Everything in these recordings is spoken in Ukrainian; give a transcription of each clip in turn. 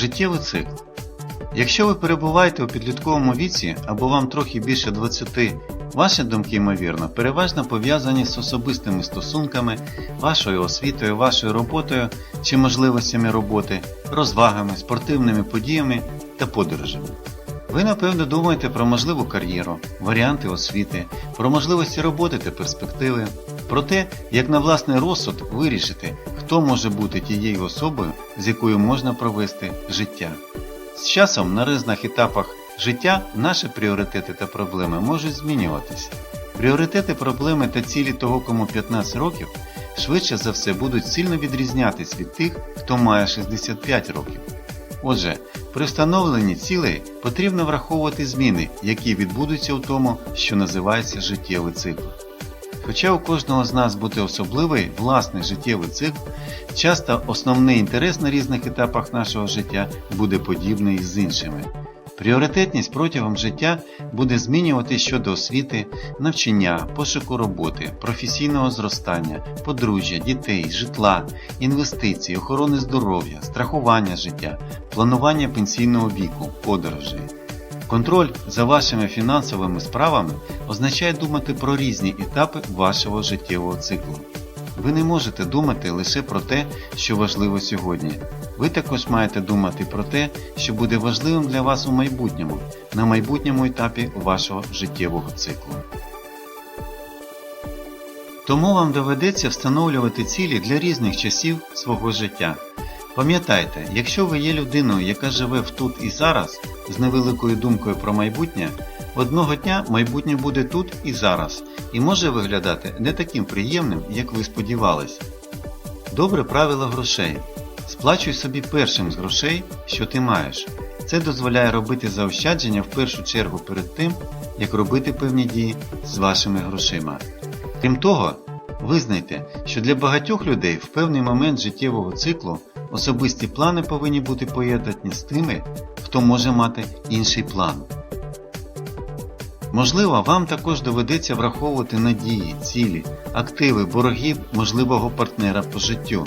Життєвий цикл. Якщо ви перебуваєте у підлітковому віці або вам трохи більше 20, ваші думки, ймовірно, переважно пов'язані з особистими стосунками, вашою освітою, вашою роботою чи можливостями роботи, розвагами, спортивними подіями та подорожами. Ви, напевно, думаєте про можливу кар'єру, варіанти освіти, про можливості роботи та перспективи, про те, як на власний розсуд вирішити, хто може бути тією особою, з якою можна провести життя. З часом на різних етапах життя наші пріоритети та проблеми можуть змінюватися. Пріоритети, проблеми та цілі того, кому 15 років, швидше за все будуть сильно відрізнятись від тих, хто має 65 років. Отже, при встановленні цілей потрібно враховувати зміни, які відбудуться у тому, що називається життєвий цикл. Хоча у кожного з нас буде особливий власний життєвий цикл, часто основний інтерес на різних етапах нашого життя буде подібний з іншими. Пріоритетність протягом життя буде змінювати щодо освіти, навчання, пошуку роботи, професійного зростання, подружжя, дітей, житла, інвестицій, охорони здоров'я, страхування життя, планування пенсійного віку, подорожей. Контроль за вашими фінансовими справами означає думати про різні етапи вашого життєвого циклу. Ви не можете думати лише про те, що важливо сьогодні. Ви також маєте думати про те, що буде важливим для вас у майбутньому, на майбутньому етапі вашого життєвого циклу. Тому вам доведеться встановлювати цілі для різних часів свого життя. Пам'ятайте, якщо ви є людиною, яка живе в тут і зараз, з невеликою думкою про майбутнє, одного дня майбутнє буде тут і зараз, і може виглядати не таким приємним, як ви сподівались. Добре правило грошей. Сплачуй собі першим з грошей, що ти маєш. Це дозволяє робити заощадження в першу чергу перед тим, як робити певні дії з вашими грошима. Крім того, визнайте, що для багатьох людей в певний момент життєвого циклу особисті плани повинні бути поєднані з тими, хто може мати інший план. Можливо, вам також доведеться враховувати надії, цілі, активи, борги можливого партнера по життю.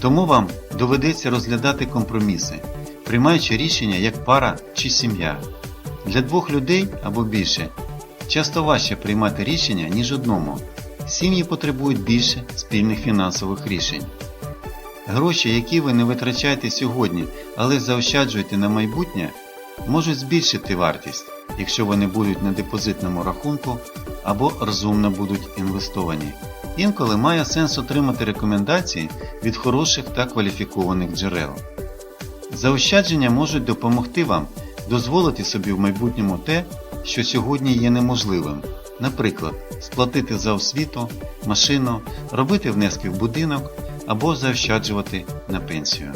Тому вам доведеться розглядати компроміси, приймаючи рішення як пара чи сім'я. Для двох людей або більше часто важче приймати рішення, ніж одному. Сім'ї потребують більше спільних фінансових рішень. Гроші, які ви не витрачаєте сьогодні, але заощаджуєте на майбутнє, можуть збільшити вартість, якщо вони будуть на депозитному рахунку або розумно будуть інвестовані. Інколи має сенс отримати рекомендації від хороших та кваліфікованих джерел. Заощадження можуть допомогти вам дозволити собі в майбутньому те, що сьогодні є неможливим. Наприклад, сплатити за освіту, машину, робити внески в будинок або заощаджувати на пенсію.